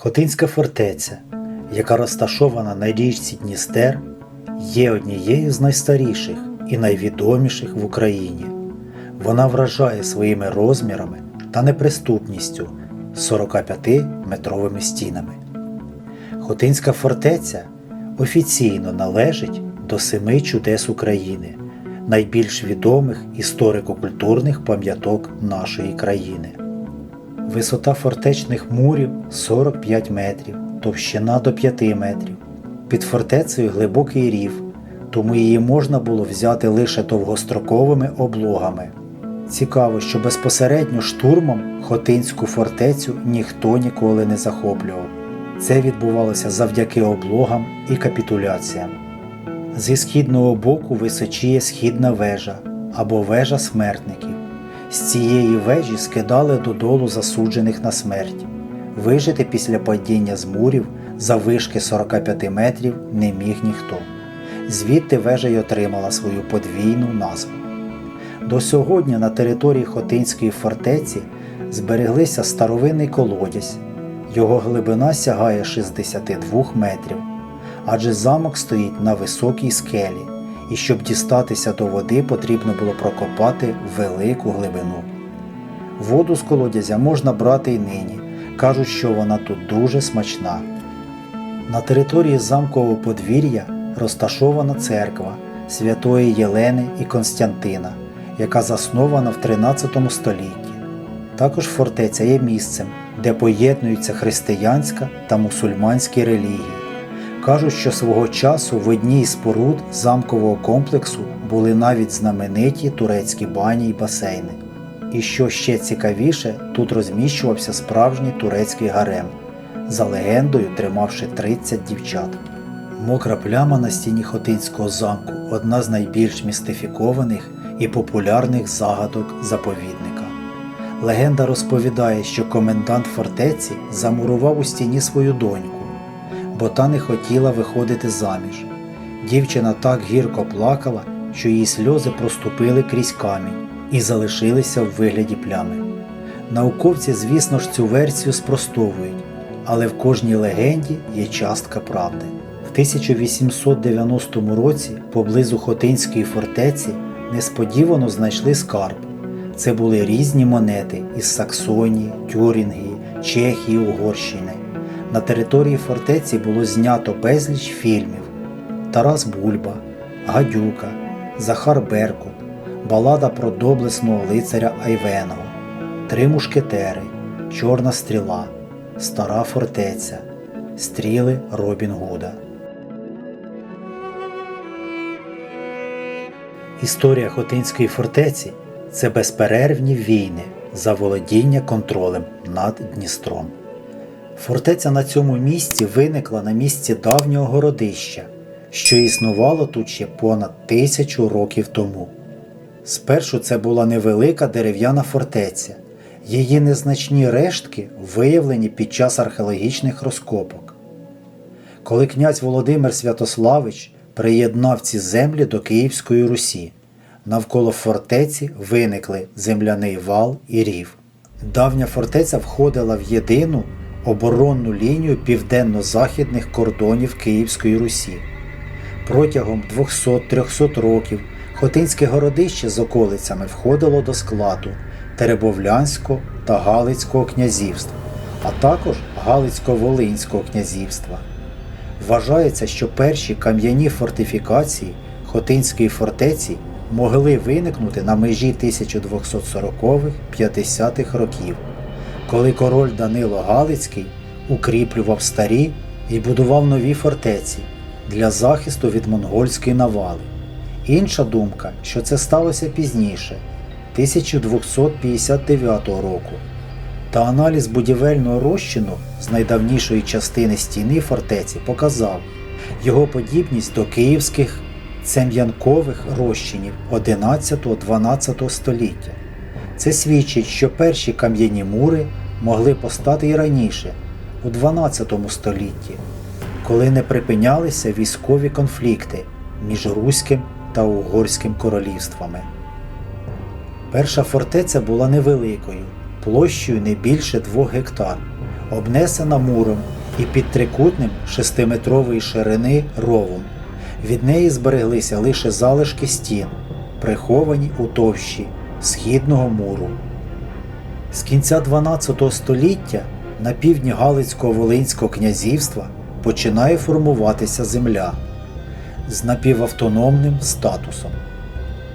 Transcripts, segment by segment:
Хотинська фортеця, яка розташована на річці Дністер, є однією з найстаріших і найвідоміших в Україні. Вона вражає своїми розмірами та неприступністю 45-метровими стінами. Хотинська фортеця офіційно належить до семи чудес України, найбільш відомих історико-культурних пам'яток нашої країни. Висота фортечних мурів 45 метрів, товщина до 5 метрів. Під фортецею глибокий рів, тому її можна було взяти лише довгостроковими облогами. Цікаво, що безпосередньо штурмом Хотинську фортецю ніхто ніколи не захоплював. Це відбувалося завдяки облогам і капітуляціям. Зі східного боку височіє східна вежа або вежа смертників. З цієї вежі скидали додолу засуджених на смерть. Вижити після падіння з мурів за вишки 45 метрів не міг ніхто. Звідти вежа й отримала свою подвійну назву. До сьогодні на території Хотинської фортеці збереглися старовинний колодязь. Його глибина сягає 62 метрів, адже замок стоїть на високій скелі, і щоб дістатися до води, потрібно було прокопати велику глибину. Воду з колодязя можна брати й нині. Кажуть, що вона тут дуже смачна. На території замкового подвір'я розташована церква святої Єлени і Константина, яка заснована в 13 столітті. Також фортеця є місцем, де поєднуються християнська та мусульманські релігії. Кажуть, що свого часу в одній з споруд замкового комплексу були навіть знамениті турецькі бані й басейни. І що ще цікавіше, тут розміщувався справжній турецький гарем, за легендою тримавши 30 дівчат. Мокра пляма на стіні Хотинського замку одна з найбільш містифікованих і популярних загадок заповідника. Легенда розповідає, що комендант фортеці замурував у стіні свою доньку, бо та не хотіла виходити заміж. Дівчина так гірко плакала, що її сльози проступили крізь камінь і залишилися в вигляді плями. Науковці, звісно ж, цю версію спростовують, але в кожній легенді є частка правди. В 1890 році поблизу Хотинської фортеці несподівано знайшли скарб. Це були різні монети із Саксонії, Тюрінгії, Чехії, Угорщини. На території фортеці було знято безліч фільмів: Тарас Бульба, Гадюка, Захар Беркут, Балада про доблесного лицаря Айвеного, Три мушкетери, Чорна стріла, Стара фортеця, Стріли Робін Гуда. Історія Хотинської фортеці це безперервні війни за володіння контролем над Дністром. Фортеця на цьому місці виникла на місці давнього городища, що існувало тут ще понад тисячу років тому. Спершу це була невелика дерев'яна фортеця. Її незначні рештки виявлені під час археологічних розкопок. Коли князь Володимир Святославич приєднав ці землі до Київської Русі, навколо фортеці виникли земляний вал і рів. Давня фортеця входила в єдину оборонну лінію південно-західних кордонів Київської Русі. Протягом 200-300 років Хотинське городище з околицями входило до складу Теребовлянського та Галицького князівств, а також Галицько-Волинського князівства. Вважається, що перші кам'яні фортифікації Хотинської фортеці могли виникнути на межі 1240-50-х років, коли король Данило Галицький укріплював старі і будував нові фортеці для захисту від монгольської навали. Інша думка, що це сталося пізніше, 1259 року. Та аналіз будівельного розчину з найдавнішої частини стіни фортеці показав його подібність до київських цем'янкових розчинів 11-12 століття. Це свідчить, що перші кам'яні мури могли постати і раніше, у 12 столітті, коли не припинялися військові конфлікти між Руським та Угорським королівствами. Перша фортеця була невеликою, площею не більше 2 гектар. обнесена муром і під трикутним шестиметрової ширини ровом. Від неї збереглися лише залишки стін, приховані у товщі східного муру. З кінця 12 століття на півдні Галицького Волинського князівства починає формуватися земля з напівавтономним статусом.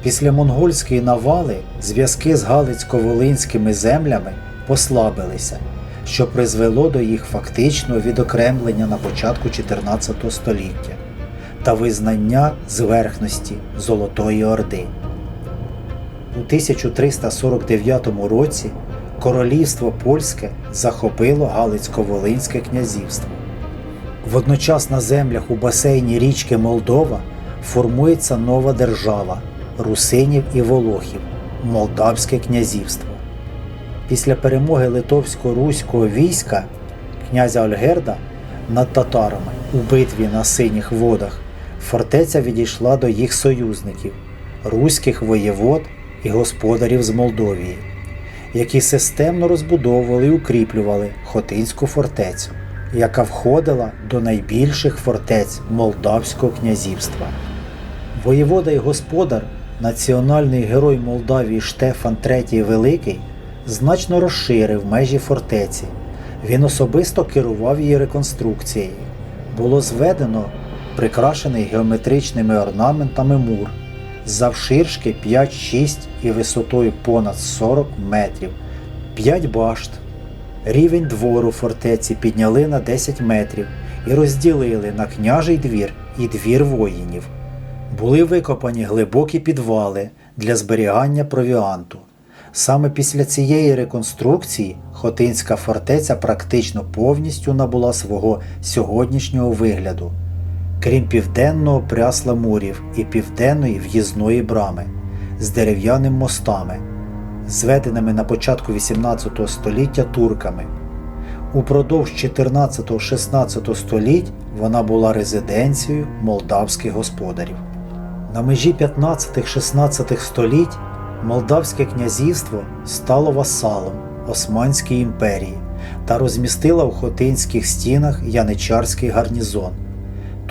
Після монгольської навали зв'язки з Галицько-Волинськими землями послабилися, що призвело до їх фактичного відокремлення на початку 14 століття та визнання зверхності Золотої Орди. У 1349 році королівство польське захопило Галицько-Волинське князівство. Водночас на землях у басейні річки Молдова формується нова держава русинів і волохів Молдавське князівство. Після перемоги литовсько-руського війська князя Ольгерда над татарами у битві на синіх водах фортеця відійшла до їх союзників руських воєвод і господарів з Молдовії, які системно розбудовували і укріплювали Хотинську фортецю, яка входила до найбільших фортець Молдавського князівства. Воєвода і господар, національний герой Молдавії Штефан III Великий, значно розширив межі фортеці. Він особисто керував її реконструкцією. Було зведено прикрашений геометричними орнаментами мур завширшки 5-6 і висотою понад 40 метрів, 5 башт. Рівень двору фортеці підняли на 10 метрів і розділили на княжий двір і двір воїнів. Були викопані глибокі підвали для зберігання провіанту. Саме після цієї реконструкції Хотинська фортеця практично повністю набула свого сьогоднішнього вигляду, крім південного прясла мурів і південної в'їзної брами з дерев'яними мостами, зведеними на початку XVIII століття турками. Упродовж 14-16 століть вона була резиденцією молдавських господарів. На межі 15-16 століть Молдавське князівство стало васалом Османської імперії та розмістило в Хотинських стінах яничарський гарнізон.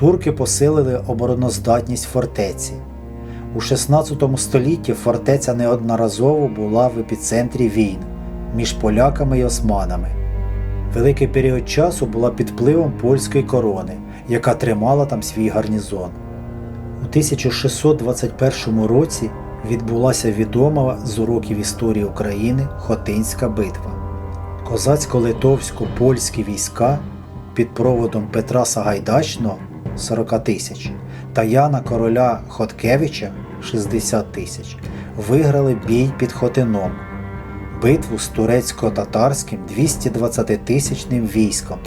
Турки посилили обороноздатність фортеці. У 16 столітті фортеця неодноразово була в епіцентрі війн між поляками і османами. Великий період часу була під впливом польської корони, яка тримала там свій гарнізон. У 1621 році відбулася відома з уроків історії України Хотинська битва. Козацько-литовсько-польські війська під проводом Петра Сагайдачного 40 тисяч та Яна Короля Хоткевича 60 тисяч виграли бій під Хотином, битву з турецько-татарським 220-тисячним військом.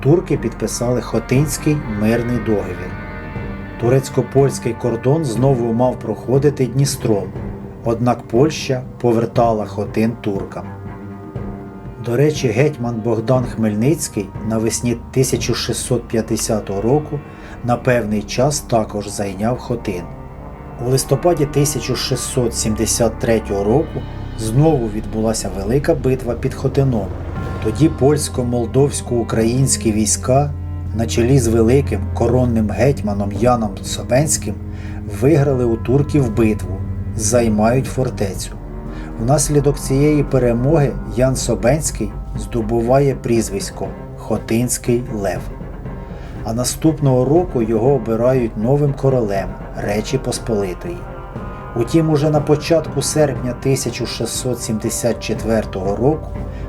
Турки підписали Хотинський мирний договір. Турецько-польський кордон знову мав проходити Дністром, однак Польща повертала Хотин туркам. До речі, гетьман Богдан Хмельницький навесні 1650 року на певний час також зайняв Хотин. У листопаді 1673 року знову відбулася велика битва під Хотином. Тоді польсько-молдовсько-українські війська на чолі з великим коронним гетьманом Яном Собенським виграли у турків битву, займають фортецю. Внаслідок цієї перемоги Ян Собенський здобуває прізвисько Хотинський Лев. А наступного року його обирають новим королем Речі Посполитої. Утім, уже на початку серпня 1674 року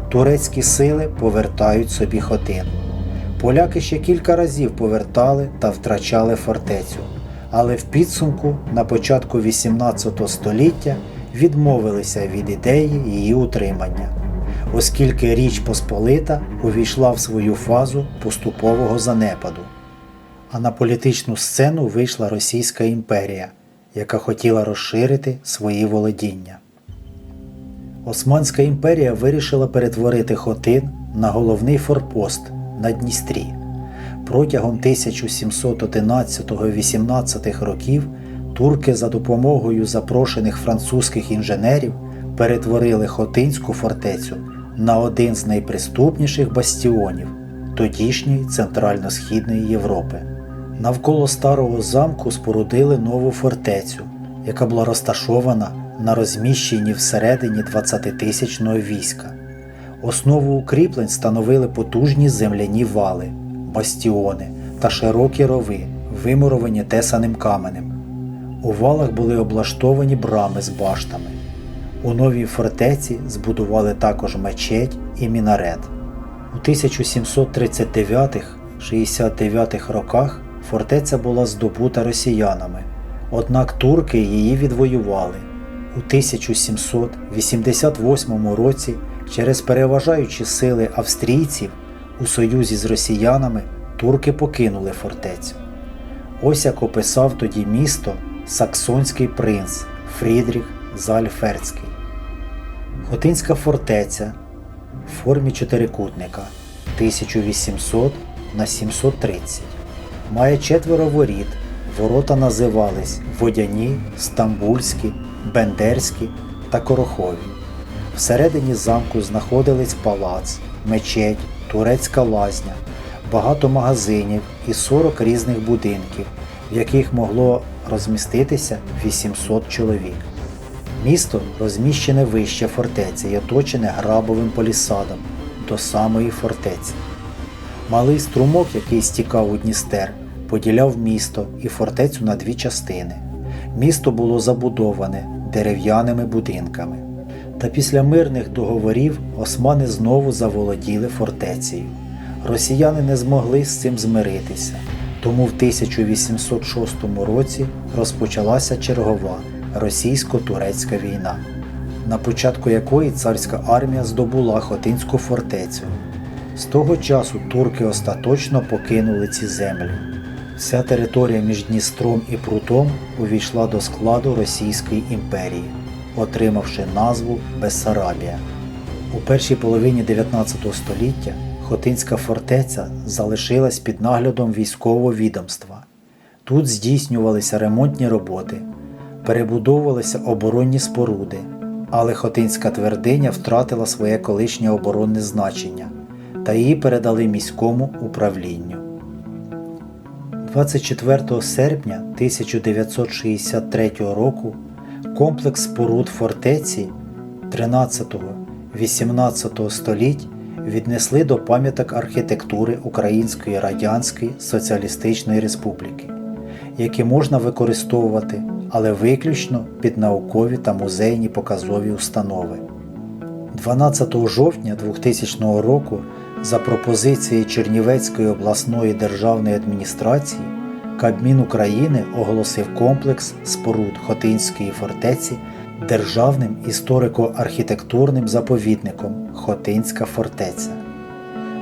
турецькі сили повертають собі Хотин. Поляки ще кілька разів повертали та втрачали фортецю, але в підсумку на початку 18 століття відмовилися від ідеї її утримання, оскільки Річ Посполита увійшла в свою фазу поступового занепаду. А на політичну сцену вийшла Російська імперія, яка хотіла розширити свої володіння. Османська імперія вирішила перетворити Хотин на головний форпост на Дністрі. Протягом 1711-18 років турки за допомогою запрошених французьких інженерів перетворили Хотинську фортецю на один з найприступніших бастіонів тодішньої центрально-східної Європи. Навколо старого замку спорудили нову фортецю, яка була розташована на розміщенні всередині 20-тисячного війська. Основу укріплень становили потужні земляні вали, бастіони та широкі рови, вимуровані тесаним каменем. У валах були облаштовані брами з баштами. У новій фортеці збудували також мечеть і мінарет. У 1739-69 роках фортеця була здобута росіянами, однак турки її відвоювали. У 1788 році через переважаючі сили австрійців у союзі з росіянами турки покинули фортецю. Ось як описав тоді місто саксонський принц Фрідріх Зальферцький. Хотинська фортеця в формі чотирикутника 1800 на 730. Має четверо воріт. Ворота називались Водяні, Стамбульські, Бендерські та Корохові. Всередині замку знаходились палац, мечеть, турецька лазня, багато магазинів і 40 різних будинків, в яких могло розміститися 800 чоловік. Місто розміщене вище фортеці і оточене грабовим полісадом до самої фортеці. Малий струмок, який стікав у Дністер, поділяв місто і фортецю на дві частини. Місто було забудоване дерев'яними будинками. Та після мирних договорів османи знову заволоділи фортецею. Росіяни не змогли з цим змиритися, тому в 1806 році розпочалася чергова російсько-турецька війна, на початку якої царська армія здобула Хотинську фортецю. З того часу турки остаточно покинули ці землі. Вся територія між Дністром і Прутом увійшла до складу Російської імперії, отримавши назву Бессарабія. У першій половині 19 століття Хотинська фортеця залишилась під наглядом військового відомства. Тут здійснювалися ремонтні роботи, перебудовувалися оборонні споруди, але Хотинська твердиня втратила своє колишнє оборонне значення та її передали міському управлінню. 24 серпня 1963 року комплекс споруд фортеці 13-18 століть віднесли до пам'яток архітектури Української Радянської Соціалістичної Республіки, які можна використовувати, але виключно під наукові та музейні показові установи. 12 жовтня 2000 року за пропозицією Чернівецької обласної державної адміністрації Кабмін України оголосив комплекс споруд Хотинської фортеці державним історико-архітектурним заповідником Хотинська фортеця.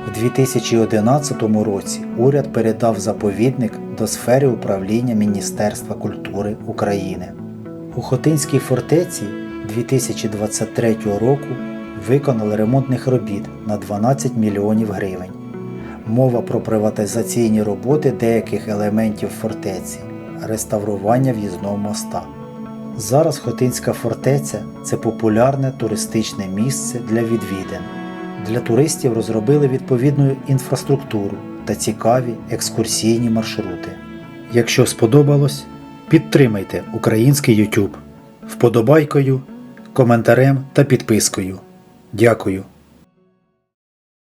В 2011 році уряд передав заповідник до сфери управління Міністерства культури України. У Хотинській фортеці 2023 року виконали ремонтних робіт на 12 мільйонів гривень. Мова про приватизаційні роботи деяких елементів фортеці, реставрування в'їзного моста. Зараз Хотинська фортеця це популярне туристичне місце для відвідин. Для туристів розробили відповідну інфраструктуру та цікаві екскурсійні маршрути. Якщо сподобалось, підтримайте український YouTube вподобайкою, коментарем та підпискою. Дякую.